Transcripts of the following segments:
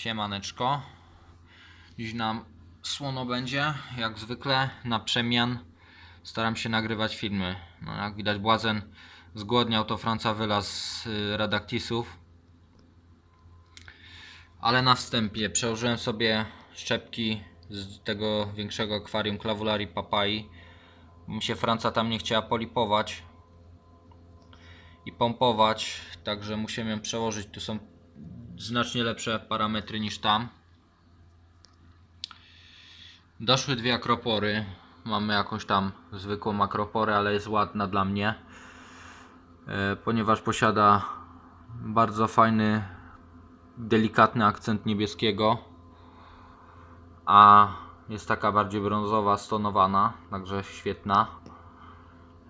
Siemaneczko. Dziś nam słono będzie, jak zwykle, na przemian. Staram się nagrywać filmy. No, jak widać, Błazen zgłodniał, to Franca wylazł z y, redaktisów. Ale na wstępie przełożyłem sobie szczepki z tego większego akwarium Clavulari Papai. Mi się Franca tam nie chciała polipować i pompować, także musimy ją przełożyć. Tu są znacznie lepsze parametry niż tam. Doszły dwie akropory. Mamy jakąś tam zwykłą akroporę, ale jest ładna dla mnie, e, ponieważ posiada bardzo fajny, delikatny akcent niebieskiego, a jest taka bardziej brązowa, stonowana, także świetna.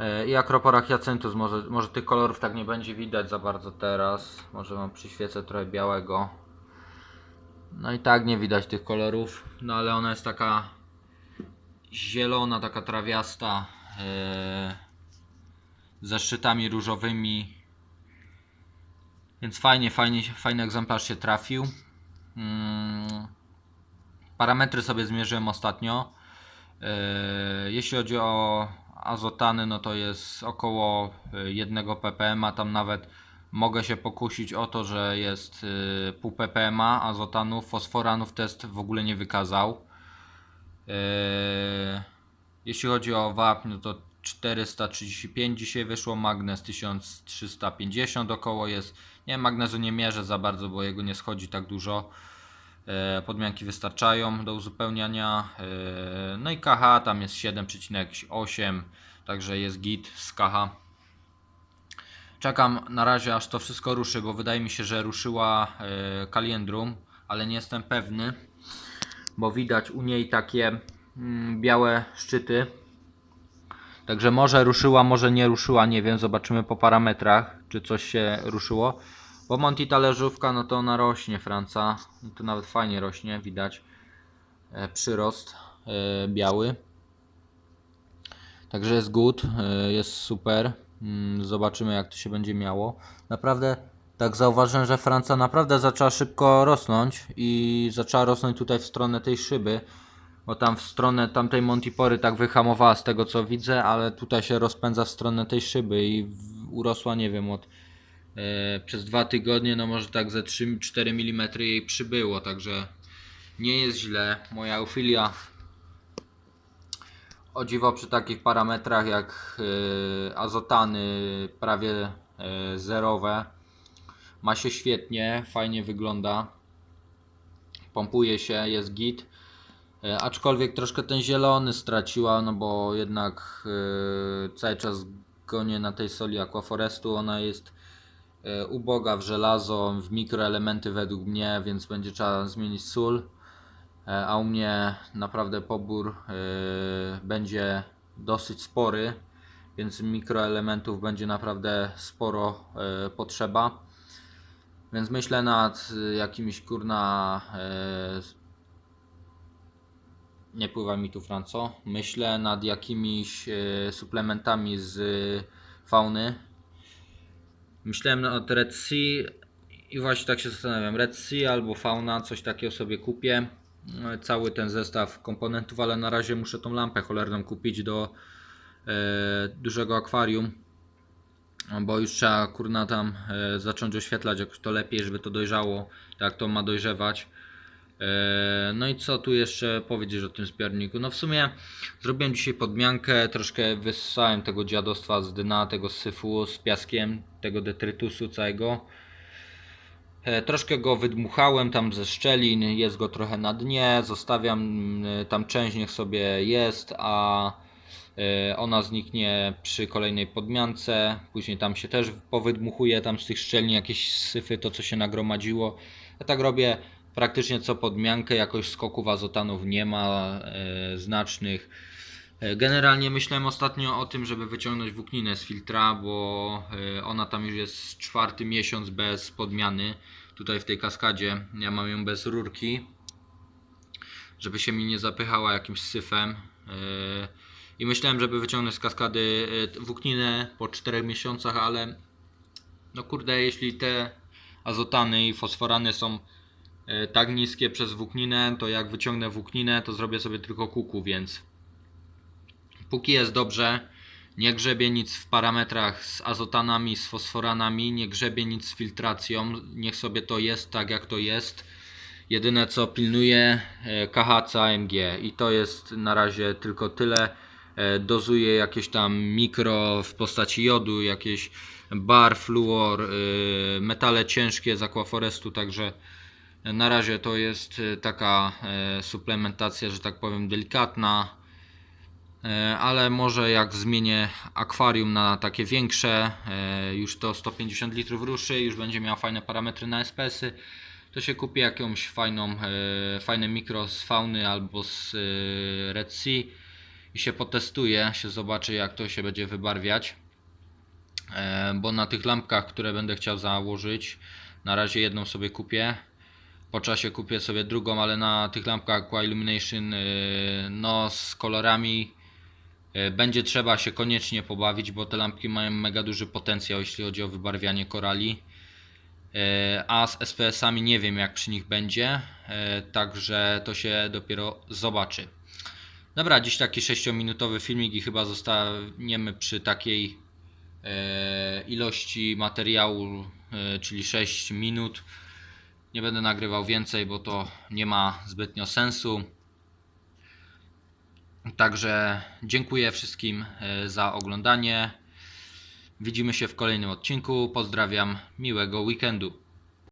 E, I akropora Hyacinthus, może, może tych kolorów tak nie będzie widać za bardzo teraz. Może wam przyświecę trochę białego. No i tak nie widać tych kolorów, no ale ona jest taka zielona, taka trawiasta, e, ze szczytami różowymi. Więc fajnie, fajnie, fajny egzemplarz się trafił. Mm, parametry sobie zmierzyłem ostatnio. E, Jeśli chodzi o azotany, no to jest około e, 1 ppm, a tam nawet mogę się pokusić o to, że jest e, pół ppm azotanów, fosforanów test w ogóle nie wykazał. E, Jeśli chodzi o wapń, no to 435 dzisiaj wyszło, magnez 1350 około jest. Nie, magnezu nie mierzę za bardzo, bo jego nie schodzi tak dużo. E, Podmianki wystarczają do uzupełniania. E, No i KH tam jest 7,8, także jest git z KH. Czekam na razie aż to wszystko ruszy, bo wydaje mi się, że ruszyła e, Kaliendrum, ale nie jestem pewny, bo widać u niej takie mm, białe szczyty. Także może ruszyła, może nie ruszyła, nie wiem, zobaczymy po parametrach, czy coś się ruszyło. Bo Monty talerzówka, no to ona rośnie, Franca. I to nawet fajnie rośnie, widać e, przyrost e, biały. Także jest good, e, jest super. Mm, Zobaczymy jak to się będzie miało. Naprawdę tak zauważyłem, że Franca naprawdę zaczęła szybko rosnąć i zaczęła rosnąć tutaj w stronę tej szyby. Bo tam w stronę tamtej Montipory tak wyhamowała z tego co widzę, ale tutaj się rozpędza w stronę tej szyby i urosła nie wiem od przez dwa tygodnie, no może tak ze 3-4 mm jej przybyło, także nie jest źle. Moja eufilia o dziwo przy takich parametrach jak e, azotany prawie e, zerowe ma się świetnie, fajnie wygląda. Pompuje się, jest git. E, Aczkolwiek troszkę ten zielony straciła, no bo jednak e, cały czas gonię na tej soli Aquaforestu. Ona jest e, uboga w żelazo, w mikroelementy według mnie, więc będzie trzeba zmienić sól. E, A u mnie naprawdę pobór e, będzie dosyć spory, więc mikroelementów będzie naprawdę sporo potrzeba. Więc myślę nad jakimiś kurna nie pływa mi tu Franco. Myślę nad jakimiś suplementami z fauny. Myślałem nad Red Sea i właśnie tak się zastanawiam. Red Sea albo fauna, coś takiego sobie kupię. No, Cały ten zestaw komponentów, ale na razie muszę tą lampę cholerną kupić do e, dużego akwarium. Bo już trzeba kurna tam e, zacząć oświetlać jakoś to lepiej, żeby to dojrzało, jak to ma dojrzewać. E, No i co tu jeszcze powiedzieć o tym zbiorniku? No w sumie zrobiłem dzisiaj podmiankę, troszkę wyssałem tego dziadostwa z dna, tego syfu z piaskiem, tego detrytusu całego. E, Troszkę go wydmuchałem tam ze szczelin, jest go trochę na dnie, zostawiam mm, tam część niech sobie jest, a e, ona zniknie przy kolejnej podmiance, później tam się też powydmuchuje tam z tych szczelin jakieś syfy, to co się nagromadziło. Ja tak robię praktycznie co podmiankę, jakoś skoków azotanów nie ma e, znacznych. E, Generalnie myślałem ostatnio o tym, żeby wyciągnąć włókninę z filtra, bo e, ona tam już jest czwarty miesiąc bez podmiany. Tutaj w tej kaskadzie ja mam ją bez rurki, żeby się mi nie zapychała jakimś syfem. I myślałem, żeby wyciągnąć z kaskady włókninę po 4 miesiącach, ale no kurde, jeśli te azotany i fosforany są tak niskie przez włókninę, to jak wyciągnę włókninę, to zrobię sobie tylko kuku, więc póki jest dobrze, nie grzebie nic w parametrach z azotanami, z fosforanami, nie grzebie nic z filtracją, niech sobie to jest tak jak to jest. Jedyne co pilnuje e, KHC AMG i to jest na razie tylko tyle. E, Dozuje jakieś tam mikro w postaci jodu, jakieś bar, fluor, e, metale ciężkie z aquaforestu, także na razie to jest e, taka e, suplementacja, że tak powiem delikatna. E, ale może jak zmienię akwarium na takie większe, już to 150 litrów ruszy, już będzie miał fajne parametry na SPS-y, to się kupi jakąś fajną, fajne mikro z fauny albo z Red Sea i się potestuje, się zobaczy jak to się będzie wybarwiać. Bo na tych lampkach, które będę chciał założyć, na razie jedną sobie kupię. Po czasie kupię sobie drugą, ale na tych lampkach Aqua Illumination, e, no z kolorami E, Będzie trzeba się koniecznie pobawić, bo te lampki mają mega duży potencjał, jeśli chodzi o wybarwianie korali. E, A z SPS-ami nie wiem, jak przy nich będzie, także to się dopiero zobaczy. Dobra, dziś taki 6-minutowy filmik i chyba zostaniemy przy takiej ilości materiału, czyli 6 minut. Nie będę nagrywał więcej, bo to nie ma zbytnio sensu. Także dziękuję wszystkim e, za oglądanie. Widzimy się w kolejnym odcinku. Pozdrawiam, miłego weekendu.